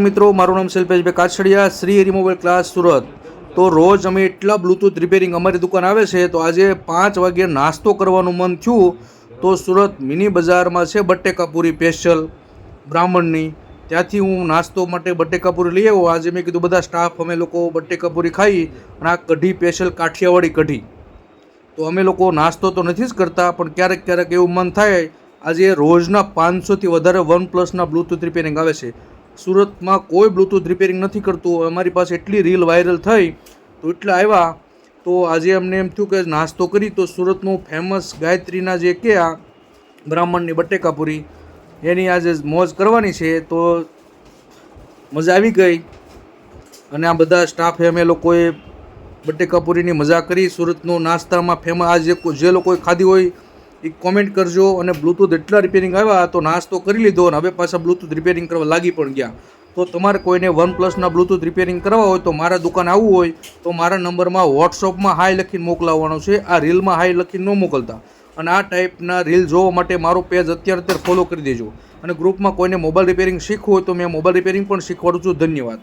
મિત્રો, મારું નામ શિલ્પેશભાઈ કાછડિયા શ્રી હરિ ક્લાસ સુરત. તો રોજ અમે એટલા બ્લૂટૂથ રિપેરિંગ અમારી દુકાન આવે છે, તો આજે પાંચ વાગ્યે નાસ્તો કરવાનું મન થયું. તો સુરત મિની બજારમાં છે બટેકાપુરી સ્પેશિયલ બ્રાહ્મણની. ત્યાંથી હું નાસ્તો માટે બટેકાપુરી લઈ આવ્યો. આજે મેં કીધું બધા સ્ટાફ અમે લોકો બટેકાપુરી ખાઈ અને આ કઢી સ્પેશિયલ કાઠિયાવાડી કઢી. તો અમે લોકો નાસ્તો તો નથી જ કરતા, પણ ક્યારેક ક્યારેક એવું મન થાય, આજે રોજના પાંચસોથી વધારે વન પ્લસના બ્લૂટૂથ રિપેરિંગ આવે છે. સુરતમાં કોઈ બ્લૂટૂથ રિપેરિંગ નથી કરતું. અમારી પાસે એટલી રીલ વાયરલ થઈ, તો એટલા આવ્યા, તો આજે અમને એમ થયું કે નાસ્તો કરી, તો સુરતનું ફેમસ ગાયત્રીના જે કે આ બ્રાહ્મણની બટેકાપુરી, એની આજે મોજ કરવાની છે, તો મજા આવી ગઈ. અને આ બધા સ્ટાફે અમે લોકોએ બટેકાપુરીની મજા કરી. સુરતનો નાસ્તામાં ફેમસ આ જે જે લોકોએ ખાધી હોય એ કોમેન્ટ કરજો અને બ્લૂટૂથ એટલા રિપેરિંગ આવ્યા તો નાસ્તો કરી લીધો અને હવે પાછા બ્લૂટૂથ રિપેરિંગ કરવા લાગી પણ ગયા. તો તમારે કોઈને વન પ્લસના બ્લૂટૂથ રિપેરિંગ કરવા હોય તો મારા દુકાન આવવું હોય તો મારા નંબરમાં વોટ્સઅપમાં હાય લખીને મોકલાવવાનો છે. આ રીલમાં હાય લખીને ન મોકલતા. અને આ ટાઈપના રીલ જોવા માટે મારો પેજ અત્યારે અત્યારે ફોલો કરી દેજો. અને ગ્રુપમાં કોઈને મોબાઈલ રિપેરિંગ શીખવું હોય તો મેં મોબાઈલ રિપેરિંગ પણ શીખવાડું છું. ધન્યવાદ.